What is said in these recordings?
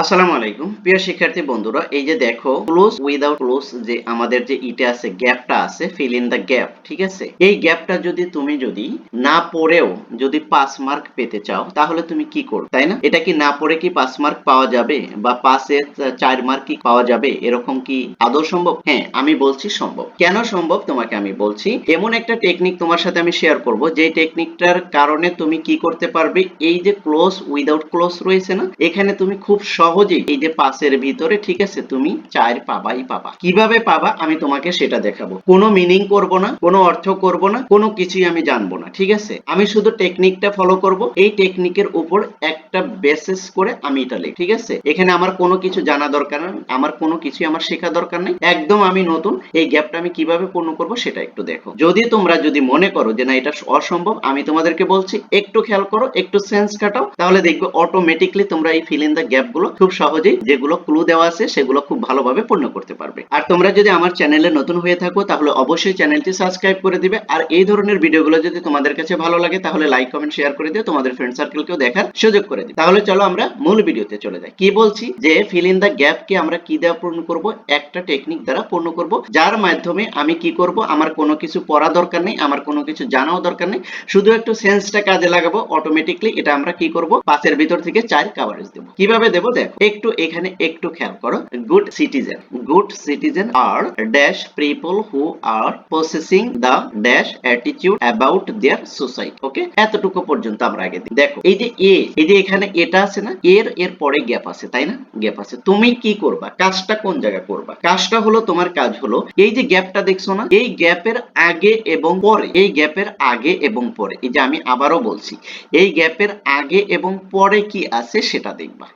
আসসালামু আলাইকুম। প্রিয় শিক্ষার্থী বন্ধুরা, এই যে দেখো ক্লোজ উইদাউট ক্লোজ যে আমাদের যে ইটে আছে, গ্যাপটা আছে ফিল ইন দ্য গ্যাপ ঠিক আছে? এই গ্যাপটা যদি তুমি যদি না পড়েও যদি পাস মার্ক পেতে চাও, তাহলে তুমি কি করবে, তাই না? এটা কি না পড়ে কি পাস মার্ক পাওয়া যাবে? বা পাসে চার মার্ক কি পাওয়া যাবে? এরকম কি আদৌ সম্ভব? হ্যাঁ আমি বলছি সম্ভব। কেন সম্ভব? তোমাকে আমি বলছি, এমন একটা টেকনিক তোমার সাথে আমি শেয়ার করব, যে টেকনিকটার কারণে তুমি কি করতে পারবে? এই যে ক্লোজ উইদাউট ক্লোজ রয়েছে না, এখানে তুমি খুব সহজেই এই যে পাসের ভিতরে, ঠিক আছে, তুমি চার পাবাই পাবা। কীভাবে পাবা? আমি তোমাকে সেটা দেখাবো। কোনো মিনিং করব না, কোনো অর্থ করব না, কোনো কিছুই আমি জানব না, ঠিক আছে? আমি শুধু টেকনিকটা ফলো করব। এই টেকনিকের উপর একটা বেসিস করে আমি এটা লিখ, ঠিক আছে? এখানে আমার কোনো কিছু জানা দরকার নেই, আমার কোনো কিছুই আমার শেখা দরকার নেই। একদম আমি নতুন, এই গ্যাপটা আমি কীভাবে পূর্ণ করব সেটা একটু দেখো। যদি তোমরা যদি মনে করো যে না, এটা অসম্ভব, আমি তোমাদেরকে বলছি, একটু খেয়াল করো, একটু সেন্স কাটাও তাহলে দেখবে অটোমেটিকলি তোমরা এই ফিল ইন দ্য গ্যাপগুলো খুব সহজেই যেগুলো ক্লু দেওয়া আছে, সেগুলো খুব ভালোভাবে পূর্ণ করতে পারবে। আর তোমরা যদি আমার চ্যানেলে নতুন হয়ে থাকো, তাহলে অবশ্যই চ্যানেলটি সাবস্ক্রাইব করে দিবে। আর এই ধরনের ভিডিওগুলো যদি তোমাদের কাছে ভালো লাগে, তাহলে লাইক কমেন্ট শেয়ার করে দিও। তোমাদের ফ্রেন্ড সার্কেলকেও দেখার সুযোগ করে দিও। তাহলে চলো আমরা মূল ভিডিওতে চলে যাই। কি বলছি? যে ফিল ইন দ্য গ্যাপ কে আমরা কি দেওয়া পূর্ণ করব? একটা টেকনিক দ্বারা পূর্ণ করব। যার মাধ্যমে আমি কি করব? আমার কোনো কিছু পড়া দরকার নেই, আমার কোনো কিছু জানাও দরকার নেই। শুধু একটু সেন্সটা কাজে লাগাবো অটোমেটিকলি এটা আমরা কি করব? পাঁচের ভিতর থেকে চার কাভারেজ দেবো। কীভাবে দেবো? দেখো, একটু এখানে একটু খেয়াল করো। Good citizen good citizen are dash people who are possessing the dash attitude about their society okay এতটুকু পর্যন্ত আমরা আগে। দেখো, এই যে এ, এই যে এখানে এটা আছে না, এর এর পরে গ্যাপ আছে, তাই না? গ্যাপ আছে। তুমি কি করবা? কাজটা কোন জায়গায় করবা? কাজটা হলো তোমার কাজ হলো, এই যে গ্যাপটা দেখছ না, এই গ্যাপের আগে এবং পরে, এই গ্যাপের আগে এবং পরে, এই যে আমি আবারও বলছি, এই গ্যাপের আগে এবং পরে কি আছে সেটা দেখবা।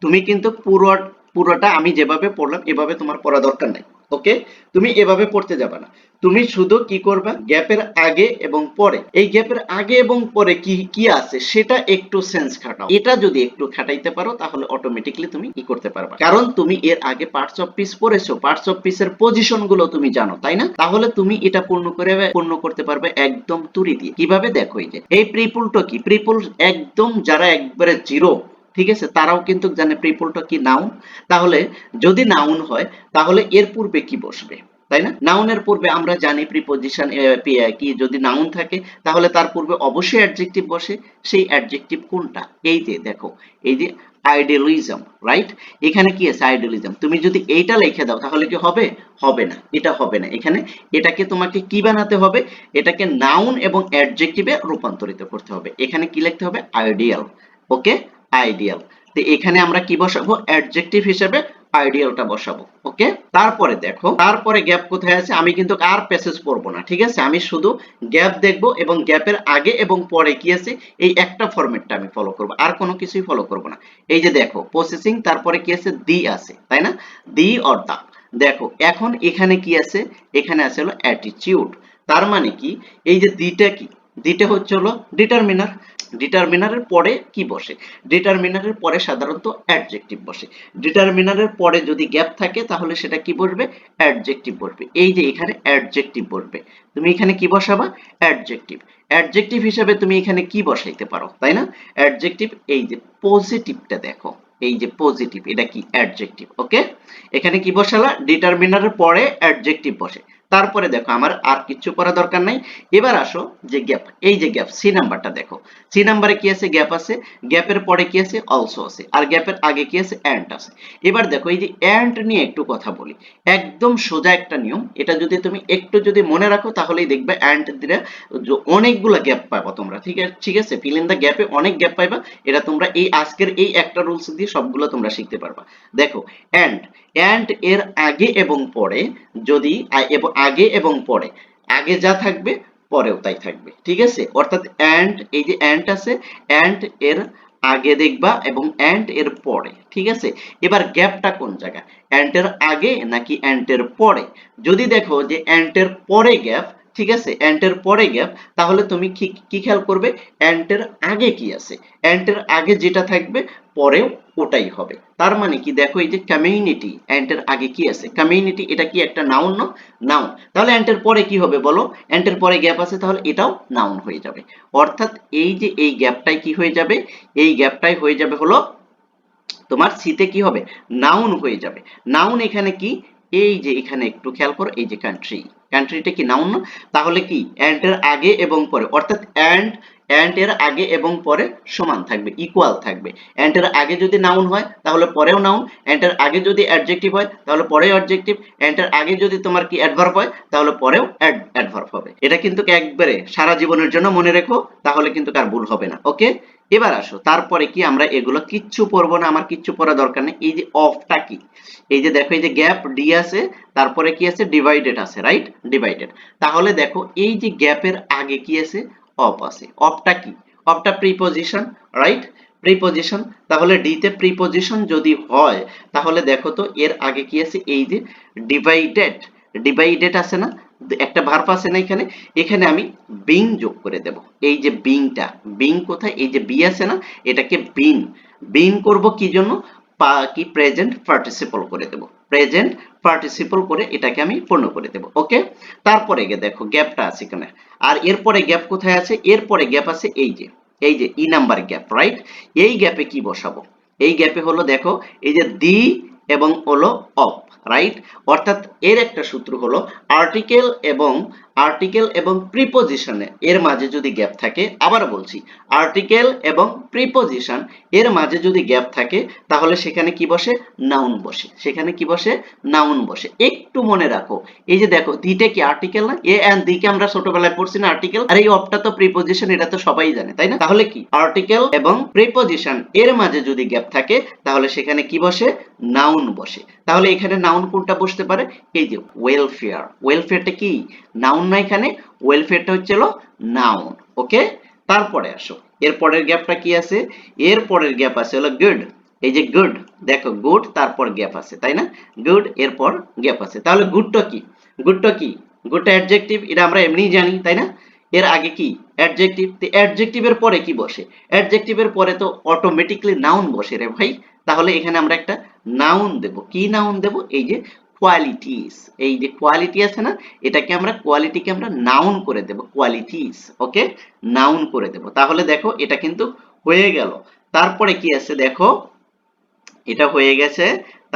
তুমি কিন্তু পুরো, পুরোটা আমি যেভাবে পড়লাম, এভাবে তোমার পড়া দরকার নাই ওকে তুমি এভাবে পড়তে যাবে না। তুমি শুধু কি করবা? গ্যাপের আগে এবং পরে। এই গ্যাপের আগে এবং পরে কি কি আছে সেটা একটু সেন্স খাটাও। এটা যদি একটু খাটাইতে পারো, তাহলে অটোমেটিকলি তুমি কি করতে পারবা? কারণ তুমি এর আগে পার্টস অফ পিস পড়েছো পার্টস অফ পিসের পজিশনগুলো তুমি জানো, তাই না? তাহলে তুমি এটা পূর্ণ করে, পূর্ণ করতে পারবে একদম তুরি দিয়ে। কীভাবে? দেখো এই যে, এই প্রিপুলটা কি? প্রিপুল একদম যারা একবারে জিরো ঠিক আছে? তারাও কিন্তু জানে প্রিপলটা কি নাউন তাহলে যদি নাউন হয়, তাহলে এর পূর্বে কি বসবে? তাই না? নাউনের পূর্বে আমরা জানি প্রিপোজিশন কি যদি নাউন থাকে, তাহলে তার পূর্বে অবশ্যই অ্যাডজেক্টিভ বসে। সেই অ্যাডজেক্টিভ কোনটা? এই যে দেখো, এই যে আইডিয়ালিজম রাইট এখানে কি আছে? আইডিয়ালিজম তুমি যদি এইটা লিখে দাও, তাহলে কি হবে? হবে না। এটা হবে না। এখানে এটাকে তোমাকে কি বানাতে হবে? এটাকে নাউন এবং অ্যাডজেক্টিভে রূপান্তরিত করতে হবে। এখানে কি লিখতে হবে? আইডিয়াল ওকে আইডিয়াল তো এখানে আমরা কি বসাবো? অ্যাডজেক্টিভ হিসেবে আইডিয়ালটা বসাবো। ওকে তারপরে দেখো, তারপরে গ্যাপ কোথায় আছে? আমি কিন্তু আর প্যাসেজ পড়ব না, ঠিক আছে? আমি শুধু গ্যাপ দেখব এবং গ্যাপের আগে এবং পরে কি আছে? এই একটা ফরম্যাটটা আমি ফলো করব। আর কোনো কিছুই ফলো করব না। এই যে দেখো প্রসেসিং তারপরে কি আছে? দি আছে, তাই না? দি অর দা দেখো, এখন এখানে কি আছে? এখানে আছে হলো অ্যাটিটিউড তার মানে কি? এই যে দিটা কি? দিটা হচ্ছে হলো ডিটারমিনার ডিটারমিনারের পরে কি বসে? ডিটারমিনারের পরে সাধারণত অ্যাডজেক্টিভ বসে। ডিটারমিনারের পরে যদি গ্যাপ থাকে, তাহলে সেটা কি বসবে? অ্যাডজেক্টিভ বসবে। এই যে এখানে অ্যাডজেক্টিভ বসবে। তুমি এখানে কি বসাবা? অ্যাডজেক্টিভ অ্যাডজেক্টিভ হিসেবে তুমি এখানে কি বসাইতে পারো? তাই না? অ্যাডজেক্টিভ এই যে পজিটিভটা দেখো। এই যে পজিটিভ এটা কি? অ্যাডজেক্টিভ ওকে এখানে কি বসালা? ডিটারমিনারের পরে অ্যাডজেক্টিভ বসে। তারপরে দেখো, আমার আর কিছু করা দরকার নাই। এবার আসো যে গ্যাপ এই যে গ্যাপ সি নাম্বারটা দেখো। সি নাম্বারে কি আছে? গ্যাপ আছে। গ্যাপের পরে কি আছে? অলসো আছে। আর গ্যাপের আগে কি আছে? অ্যান্ড আছে। এবার দেখো, এই যে অ্যান্ড নিয়ে একটু কথা বলি। একদম সোজা একটা নিয়ম। এটা যদি তুমি একটু যদি মনে রাখো, তাহলেই দেখবে অ্যান্ড দিলে অনেকগুলো গ্যাপ পাবা তোমরা। ঠিক আছে ঠিক আছে? ফিল ইন দ্য গ্যাপে অনেক গ্যাপ পাইবা। এটা তোমরা এই আজকের এই একটা রুলস দিয়ে সবগুলো তোমরা শিখতে পারবা। দেখো অ্যান্ড অ্যান্ড এর আগে এবং পরে যদি এবং আগে এবং পরে। আগে যা থাকবে, পরেও তাই থাকবে। ঠিক আছে? অর্থাৎ অ্যান্ড এই যে অ্যান্ড আছে অ্যান্ড এর আগে দেখবা এবং অ্যান্ড এর পরে। ঠিক আছে? এবার গ্যাপটা কোন জায়গা অ্যান্টের আগে নাকি অ্যান্টের পরে? যদি দেখো যে অ্যান্টের পরে গ্যাপ ঠিক আছে? অ্যান্টের পরে গ্যাপ তাহলে তুমি কি খেয়াল করবে? অ্যান্টের আগে কি আছে? অ্যান্টের আগে যেটা থাকবে, পরেও ওটাই হবে। তার মানে কি? দেখো এই যে কমিউনিটি অ্যান্টের আগে কি আছে? কমিউনিটি এটা কি একটা নাউন না? নাউন তাহলে অ্যান্টের পরে কি হবে বলো? অ্যান্টের পরে গ্যাপ আছে, তাহলে এটাও নাউন হয়ে যাবে। অর্থাৎ এই যে এই গ্যাপটাই কি হয়ে যাবে? এই গ্যাপটাই হয়ে যাবে হলো তোমার সিতে কি হবে? নাউন হয়ে যাবে। নাউন এখানে কি? এই যে এখানে একটু খেয়াল করো, এই যে কান্ট্রি কান্ট্রিটা কি নাউন তাহলে কি? অ্যান্ড এর আগে এবং পরে, অর্থাৎ অ্যান্ড অ্যান্ড এর আগে এবং পরে সমান থাকবে ইকুয়াল থাকবে। অ্যান্ড এর আগে যদি নাউন হয়, তাহলে পরেও নাউন অ্যান্ড এর আগে যদি অ্যাডজেক্টিভ হয়, তাহলে পরেও অ্যাডজেক্টিভ অ্যান্ড এর আগে যদি তোমার কি অ্যাডভার্ব হয়, তাহলে পরেও অ্যাডভার্ব হবে। এটা কিন্তু একবারে সারা জীবনের জন্য মনে রেখো, তাহলে কিন্তু কার ভুল হবে না। ওকে এবার আসো, তারপরে কি আমরা এগুলো কিচ্ছু পড়ব না, আমার কিচ্ছু পড়া দরকার নেই। এই যে অফটা কি? এই যে দেখো, এই যে গ্যাপ ডি আছে, তারপরে কি আছে? ডিভাইডেড আছে রাইট ডিভাইডেড তাহলে দেখো, এই যে গ্যাপের আগে কি আছে অফ আছে। অফটা কি? অফটা প্রিপজিশন রাইট প্রিপজিশন তাহলে ডি তে প্রিপজিশন যদি হয়, তাহলে দেখো তো, এর আগে কি আছে? এই যে ডিভাইডেড ডিভাইডেড আছে না? একটা ভার্ব আছে না এখানে? এখানে আমি বিং যোগ করে দেব। এই যে বিংটা বিং কোথায়? এই যে বি আছে না? এটাকে বিন বিন করব কি জন্য? কি প্রেজেন্ট পার্টিসিপল করে দেব। প্রেজেন্ট পার্টিসিপল করে এটাকে আমি পূর্ণ করে দেব। ওকে? তারপরে গিয়ে দেখো গ্যাপটা আছে এখানে আর এরপরে গ্যাপ কোথায় আছে? এরপরে গ্যাপ আছে এই যে এই যে ই নাম্বার গ্যাপ রাইট এই গ্যাপে কি বসাবো? এই গ্যাপে হলো দেখো, এই যে দি এবং হলো অফ রাইট অর্থাৎ এর একটা সূত্র হলো আর্টিকেল এবং আর্টিকেল এবং প্রিপোজিশনে এর মাঝে যদি গ্যাপ থাকে, আবার বলছি আর্টিকেল এবং প্রিপোজিশন এর মাঝে যদি গ্যাপ থাকে, তাহলে সেখানে কি বসে? নাউন বসে। সেখানে কি বসে? নাউন বসে। একটু মনে রাখো, এই যে দেখো, দিটা কি আর্টিকেল না? এ এন্ড দিকে আমরা ছোটবেলায় পড়ছি না আর্টিকেল আর এই অফটা তো প্রিপোজিশন এটা তো সবাই জানে, তাই না? তাহলে কি? আর্টিকেল এবং প্রিপোজিশন এর মাঝে যদি গ্যাপ থাকে, তাহলে সেখানে কি বসে? নাউন বসে। তাহলে এখানে নাউন কোনটা বসতে পারে? এই যে ওয়েলফেয়ার ওয়েলফেয়ারটা কি? নাউন না এখানে ওয়েলফেয়ারটা হচ্ছে হলো নাউন ওকে তারপরে আসো এর পরের গ্যাপটা কি আছে? এর পরের গ্যাপ আছে হলো গুড এই যে গুড দেখো গুড তারপর গ্যাপ আছে, তাই না? গুড এরপর গ্যাপ আছে, তাহলে গুডটা কি? গুডটা কি? গুডটা অ্যাডজেক্টিভ এটা আমরা এমনিই জানি, তাই না? এর আগে কি? অ্যাডজেক্টিভ তো অ্যাডজেক্টিভের পরে কি বসে? অ্যাডজেক্টিভের পরে তো অটোমেটিকলি নাউন বসে রে ভাই, তাহলে এখানে আমরা একটা নাউন দেব, কি নাউন দেব? এই যে কোয়ালিটিস এই যে কোয়ালিটি আছে না, এটাকে আমরা কোয়ালিটিকে আমরা নাউন করে দেব কোয়ালিটিস ওকে নাউন করে দেব। তাহলে দেখো, এটা কিন্তু হয়ে গেল। তারপরে কি আছে দেখো? এটা হয়ে গেছে,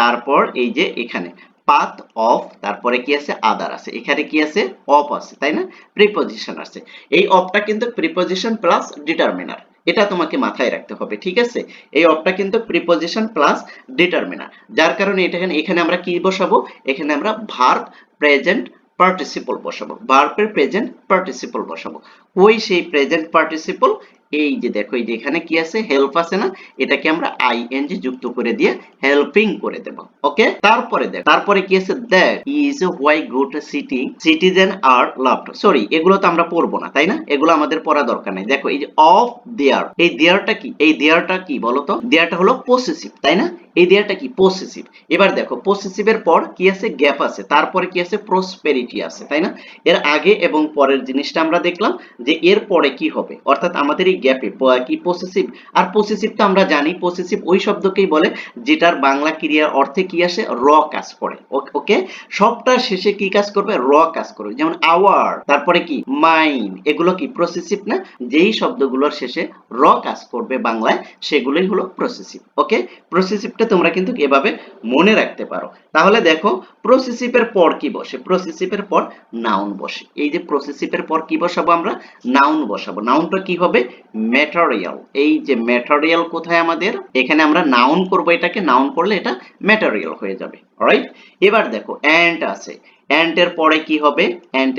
তারপর এই যে এখানে পাথ অফ তারপরে কি আছে? আদার আছে। এখানে কি আছে? অফ আছে, তাই না? প্রিপজিশন আছে। এই অফটা কিন্তু প্রিপজিশন প্লাস ডিটারমিনার এটা তোমাকে মাথায় রাখতে হবে, ঠিক আছে? এই অপটা কিন্তু প্রিপোজিশন প্লাস ডিটারমিনার যার কারণে এটা এখানে আমরা কি বসাবো? এখানে আমরা ভার্ব প্রেজেন্ট পার্টিসিপল বসাবো। ভার্বের প্রেজেন্ট পার্টিসিপল বসাবো। ওই সেই প্রেজেন্ট পার্টিসিপল এই যে দেখো, এই যে এখানে কি আছে? হেল্প আছে না? এটাকে আমরা আইএনজি যুক্ত করে দিয়ে হেল্পিং করে দেব ওকে তারপরে দেখ, তারপরে কি আছে? That is why good city citizen are loved sorry এগুলো তো আমরা পড়ব না, তাই না? এগুলো আমাদের পড়া দরকার নেই। দেখো, এই যে অফ দেয়ার এই দেয়ারটা কি? এই দেয়ারটা কি বলতো দেয়ারটা হলো পসেসিভ তাই না? এই দেয়ারটা কি? পসেসিভ এবার দেখো পসেসিভের পর কি আছে? গ্যাপ আছে। তারপরে কি আছে? প্রসপেরিটি আছে, তাই না? এর আগে এবং পরের জিনিসটা আমরা দেখলাম যে এর পরে কি হবে? অর্থাৎ আমাদের এই গ্যাপে কি পসেসিভ আর পসেসিভ তো আমরা জানি পসেসিভ ওই শব্দকেই বলে যেটার বাংলা ক্রিয়ার অর্থে কি আসে? র কাজ করে ওকে সবটার শেষে কি কাজ করবে? র কাজ করবে। যেমন আওয়ার তারপরে কি? মাইন এগুলো কি প্রসেসিভ না? যেই শব্দগুলোর শেষে র কাজ করবে বাংলায়, সেগুলোই হলো প্রসেসিভ ওকে প্রসেসিভটা তোমরা কিন্তু এভাবে মনে রাখতে পারো। তাহলে দেখো প্রসেসিভের পর কি বসে? প্রসেসিভের পর নাউন বসে। এই যে প্রসেসিভের পর কি বসাবো আমরা? নাউন বসাবো। নাউনটা কি হবে? ম্যাটেরিয়াল এই যে ম্যাটেরিয়াল কোথায় আমাদের? এখানে আমরা নাউন করব, এটাকে নাউন করলে এটা ম্যাটেরিয়াল হয়ে যাবে। রাইট এবার দেখো অ্যান্ট আছে। এর পরে কি হবে?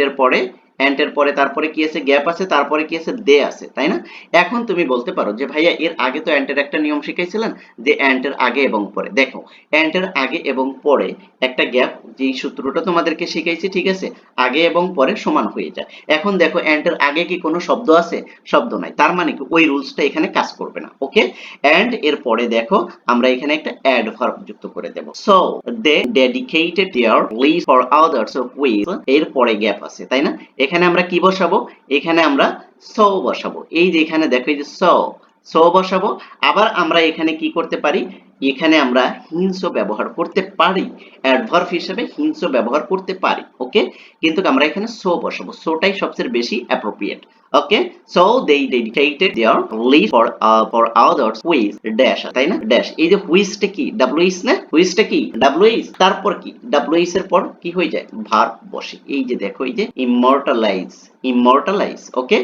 এর পরে অ্যান্ট এর পরে তারপরে কি আছে? গ্যাপ আছে, তারপরে কি আছে? দে আছে, তাই না? এখন তুমি বলতে পারো যে ভাইয়া, এর আগে তো অ্যান্টের একটা নিয়ম শিখাইছিলেন যে অ্যান্টের আগে এবং পরে। দেখো অ্যান্টের আগে এবং পরে একটা গ্যাপ যেই সূত্রটা তোমাদেরকে শিখাইছি, ঠিক আছে? আগে এবং পরে সমান হয়ে যায়। এখন দেখো অ্যান্টের আগে কি কোনো শব্দ আছে? শব্দ নাই। তার মানে কি? ওই রুলসটা এখানে কাজ করবে না ওকে অ্যান্ড এর পরে দেখো, আমরা এখানে একটা অ্যাড ভার্ব যুক্ত করে দেব। So they dedicated their for others with এর পরে গ্যাপ আছে, তাই না? এখানে আমরা কি বসাবো? এখানে আমরা স বসাবো। এই যে এখানে দেখো, এই যে স স বসাবো। আবার আমরা এখানে কি করতে পারি? এখানে আমরা হিংস ব্যবহার করতে পারি। অ্যাডভার্ব হিসেবে হিংস ব্যবহার করতে পারি। ওকে? কিন্তু আমরা এখানে সো বসাবো। সোটাই সবচেয়ে বেশি appropriate okay so they dedicated their live for for others whose dash তাই না? ড্যাশ এই যে হুইজটা কি? ডাব্লিউএইচ না? হুইজটা কি? ডাব্লিউএইচ তারপর কি? ডাব্লিউএইচ এর পর কি হয়ে যায়? ভার বসে। এই যে দেখো, এই যে ইমমর্টালাইজ ইমমর্টালাইজ ওকে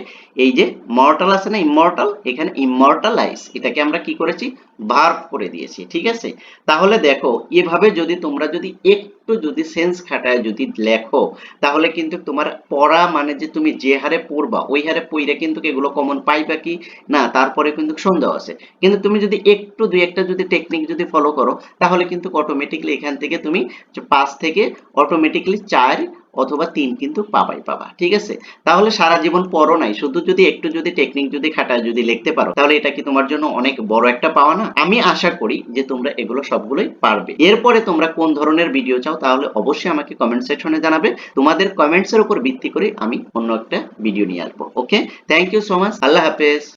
এই যে মর্টাল আছে না ইমমর্টাল এখানে ইমমর্টালাইজ এটাকে আমরা কি করেছি? ভার্ব করে দিয়েছি, ঠিক আছে? তাহলে দেখো, এভাবে যদি তোমরা যদি একটু যদি সেন্স খাটায় যদি লেখো, তাহলে কিন্তু তোমার পড়া মানে যে তুমি যে হারে পড়বা, ওই হারে পইরা কিন্তু এগুলো কমন পাইবা কি? না, তারপরে কিন্তু সন্দেহ আছে। কিন্তু তুমি যদি একটু দুই একটা যদি টেকনিক যদি ফলো করো, তাহলে কিন্তু অটোমেটিকলি এখান থেকে তুমি পাঁচ থেকে অটোমেটিকলি চার অথবা তিন কিন্তু পাবাই পাবা, ঠিক আছে? তাহলে সারা জীবন পড়ো নাই, শুধু যদি একটু যদি টেকনিক যদি খাটায় যদি লিখতে পারো, তাহলে এটা কি তোমার জন্য অনেক বড় একটা পাওয়া না? আমি আশা করি যে তোমরা এগুলো সবগুলোই পারবে। এরপরে তোমরা কোন ধরনের ভিডিও চাও, তাহলে অবশ্যই আমাকে কমেন্ট সেকশনে জানাবে। তোমাদের কমেন্টস এর উপর ভিত্তি করে আমি অন্য একটা ভিডিও নিয়ে আসব okay thank you so much আল্লাহ হাফেজ।